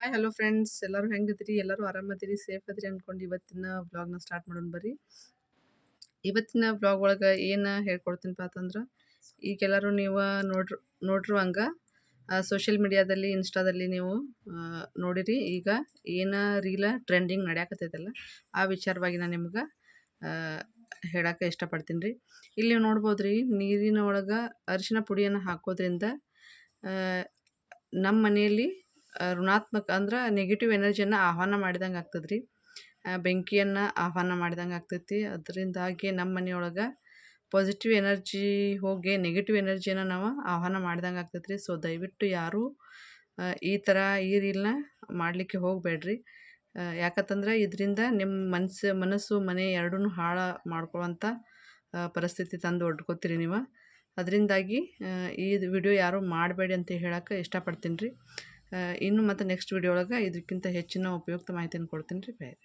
Hi hello friends ಎಲ್ಲರೂ ಹೆಂಗದಿರಿ? ಎಲ್ಲರೂ ಆರಾಮದಿರಿ? Safe ಅದಿರಿ ಅಂದ್ಕೊಂಡು ಇವತ್ತಿನ ವ್ಲಾಗ್ನ ಸ್ಟಾರ್ಟ್ ಮಾಡೋಣ ಬರ್ರಿ. ಇವತ್ತಿನ ವ್ಲಾಗ್ ಒಳಗೆ ಏನು ಹೇಳ್ಕೊಡ್ತೀನಪ್ಪ ಅಂತಂದ್ರೆ ಈಗೆಲ್ಲರೂ ನೀವು ನೋಡ್ರು ನೋಡಿರುವಂಗೆ ಸೋಷಿಯಲ್ ಮೀಡಿಯಾದಲ್ಲಿ ಇನ್ಸ್ಟಾದಲ್ಲಿ ನೀವು ನೋಡಿರಿ. ಈಗ ಏನು ರೀಲ ಟ್ರೆಂಡಿಂಗ್ ನಡೆಯಕತ್ತೈತಲ್ಲ, ಆ ವಿಚಾರವಾಗಿ ನಾನು ನಿಮ್ಗೆ ಹೇಳಕ್ಕೆ ಇಷ್ಟಪಡ್ತೀನಿ ರೀ ಇಲ್ಲಿ ನೀವು ನೋಡ್ಬೋದು ರೀ ನೀರಿನ ಒಳಗೆ ಅರಿಶಿನ ಪುಡಿಯನ್ನು ಹಾಕೋದ್ರಿಂದ ನಮ್ಮ ಮನೆಯಲ್ಲಿ ಋಣಾತ್ಮಕ ಅಂದ್ರೆ ನೆಗೆಟಿವ್ ಎನರ್ಜಿಯನ್ನು ಆಹ್ವಾನ ಮಾಡಿದಂಗೆ ಆಗ್ತದೆ ರೀ ಬೆಂಕಿಯನ್ನು ಆಹ್ವಾನ ಮಾಡಿದಂಗೆ ಆಗ್ತೈತಿ. ಅದರಿಂದಾಗಿ ನಮ್ಮ ಮನೆಯೊಳಗೆ ಪಾಸಿಟಿವ್ ಎನರ್ಜಿ ಹೋಗಿ ನೆಗೆಟಿವ್ ಎನರ್ಜಿಯನ್ನು ನಾವು ಆಹ್ವಾನ ಮಾಡ್ದಂಗೆ ಆಗ್ತೈತೆ ರೀ ಸೊ ದಯವಿಟ್ಟು ಯಾರೂ ಈ ಥರ ಈ ರೀಲ್ನ ಮಾಡಲಿಕ್ಕೆ ಹೋಗಬೇಡ್ರಿ. ಯಾಕಂತಂದ್ರೆ ಇದರಿಂದ ನಿಮ್ಮ ಮನಸ್ಸು ಮನಸ್ಸು, ಮನೆ ಎರಡೂ ಹಾಳು ಮಾಡ್ಕೊಳ್ಳೋಂಥ ಪರಿಸ್ಥಿತಿ ತಂದು ಒಡ್ಕೋತೀರಿ ನೀವು. ಅದರಿಂದಾಗಿ ಈ ವಿಡಿಯೋ ಯಾರೂ ಮಾಡಬೇಡಿ ಅಂತ ಹೇಳಕ್ಕೆ ಇಷ್ಟಪಡ್ತೀನಿ ರೀ. ಇನ್ನು ಮತ್ತು ನೆಕ್ಸ್ಟ್ ವಿಡಿಯೋ ಒಳಗೆ ಇದಕ್ಕಿಂತ ಹೆಚ್ಚಿನ ಉಪಯುಕ್ತ ಮಾಹಿತಿಯನ್ನು ಕೊಡ್ತೀನಿ ರೀ. ಬಾಯ್